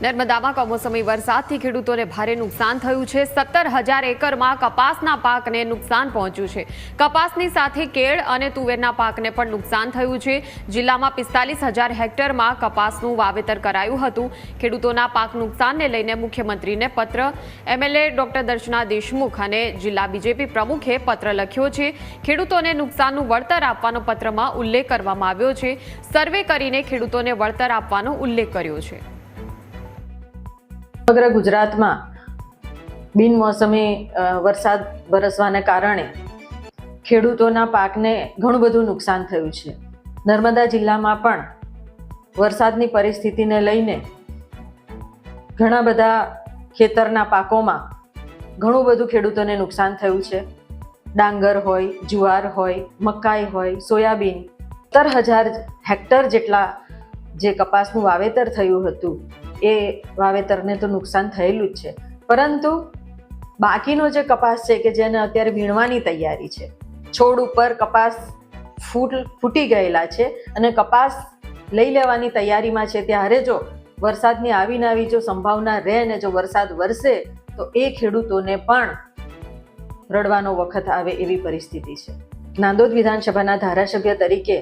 નર્મદામાં કમોસમી વરસાદથી ખેડૂતોને ભારે નુકસાન થયું છે. સત્તર હજાર એકરમાં કપાસના પાકને નુકસાન પહોંચ્યું છે. કપાસની સાથે કેળ અને તુવેરના પાકને પણ નુકસાન થયું છે. જિલ્લામાં પિસ્તાલીસ હજાર હેક્ટરમાં કપાસનું વાવેતર કરાયું હતું. ખેડૂતોના પાક નુકસાનને લઈને મુખ્યમંત્રીને પત્ર. એમએલએ ડોક્ટર દર્શના દેશમુખ અને જિલ્લા બીજેપી પ્રમુખે પત્ર લખ્યો છે. ખેડૂતોને નુકસાનનું વળતર આપવાનો પત્રમાં ઉલ્લેખ કરવામાં આવ્યો છે. સર્વે કરીને ખેડૂતોને વળતર આપવાનો ઉલ્લેખ કર્યો છે. સમગ્ર ગુજરાતમાં બિનમોસમી વરસાદ વરસવાને કારણે ખેડૂતોના પાકને ઘણું બધું નુકસાન થયું છે. નર્મદા જિલ્લામાં પણ વરસાદની પરિસ્થિતિને લઈને ઘણા બધા ખેતરના પાકોમાં ઘણું બધું ખેડૂતોને નુકસાન થયું છે. ડાંગર હોય, જુવાર હોય, મકાઈ હોય, સોયાબીન, સત્તર હજાર હેક્ટર જેટલા જે કપાસનું વાવેતર થયું હતું. એ વાવેતરને તો નુકસાન થયેલું જ છે. પરંતુ બાકીનો જે કપાસ છે કે જેને અત્યારે વીણવાની તૈયારી છે, છોડ ઉપર કપાસ ફૂટ, ફૂટી ગયેલા છે અને કપાસ લઈ લેવાની તૈયારીમાં છે, ત્યારે જો વરસાદની આવીને આવી જો સંભાવના રહે ને જો વરસાદ વરસે, તો એ ખેડૂતોને પણ રડવાનો વખત આવે એવી પરિસ્થિતિ છે. નાંદોદ વિધાનસભાના ધારાસભ્ય તરીકે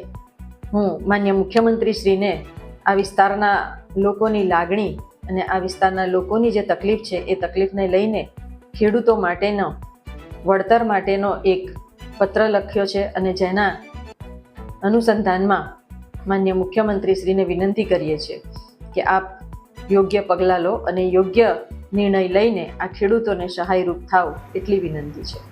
હું માન્ય મુખ્યમંત્રીશ્રીને આ વિસ્તારના લોકોની લાગણી અને આ વિસ્તારના લોકોની જે તકલીફ છે, એ તકલીફને લઈને ખેડૂતો માટેનો, વળતર માટેનો એક પત્ર લખ્યો છે અને જેના અનુસંધાનમાં માન્ય મુખ્યમંત્રીશ્રીને વિનંતી કરીએ છીએ કે આપ યોગ્ય પગલાં લો અને યોગ્ય નિર્ણય લઈને આ ખેડૂતોને સહાયરૂપ થાવ, એટલી વિનંતી છે.